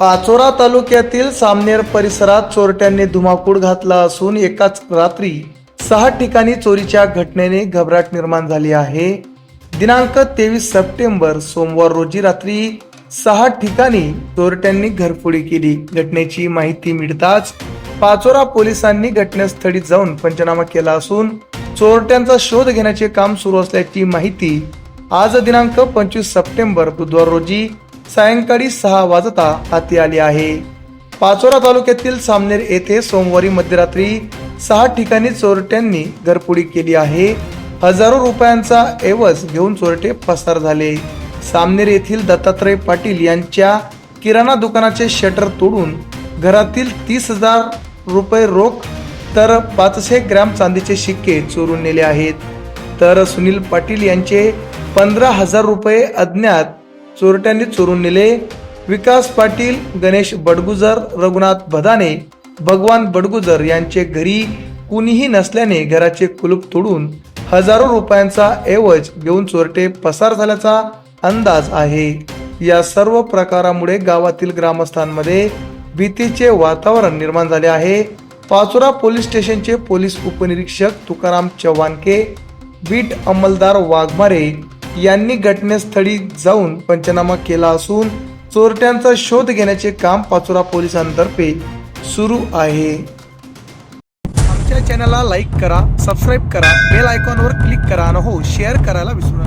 पाचोरा तालुक्यातील सामनेर परिसरात चोरट्यांनी धुमाकूळ घातला असून एकाच रात्री सहा ठिकाणी चोरीच्या घटनेने घबराट निर्माण झाली आहे. दिनांक तेवीस सप्टेंबर सोमवार रोजी रात्री सहा ठिकाणी चोरट्यांनी घरफोडी केली. घटनेची माहिती मिळताच पाचोरा पोलिसांनी घटनास्थळी जाऊन पंचनामा केला असून चोरट्यांचा शोध घेण्याचे काम सुरू असल्याची माहिती आज दिनांक पंचवीस सप्टेंबर बुधवार रोजी सायंकाळी सहा वाजता हाती आली आहे. पाचोरा तालुक्यातील सामनेर येथे सोमवारी मध्यरात्री सहा ठिकाणी चोरट्यांनी घरपुडी केली आहे. हजारो रुपयांचा एवज घेऊन चोरटे पसार झाले. सामनेर येथील दत्तात्रय पाटील यांच्या किराणा दुकानाचे शटर तोडून घरातील तीस हजार रुपये रोख तर पाचशे ग्रॅम चांदीचे शिक्के चोरून नेले आहेत. तर सुनील पाटील यांचे पंधरा हजार रुपये अज्ञात चोरट्यांनी चोरून नेले. विकास पाटील गणेश बडगुजर रघुनाथ भदाने भगवान बडगुजर यांचे घरी कुणीही नसल्याने घराचे कुलूप तोडून हजारो रुपयांचा ऐवज घेऊन चोरटे पसार झाल्याचा अंदाज आहे. या सर्व प्रकारामुळे गावातील ग्रामस्थांमध्ये भीतीचे वातावरण निर्माण झाले आहे. पाचोरा पोलीस स्टेशनचे पोलीस उपनिरीक्षक तुकाराम चव्हाणके बीट अंमलदार वाघमारे यांनी घटनास्थळी जाऊन पंचनामा केला असून चोरट्यांचा शोध घेण्याचे काम पाचोरा पोलिसांतर्फे सुरू आहे. आमच्या चॅनलला लाईक करा सबस्क्राईब करा बेल आयकॉनवर क्लिक करा आणि हो शेअर करायला विसरू नका.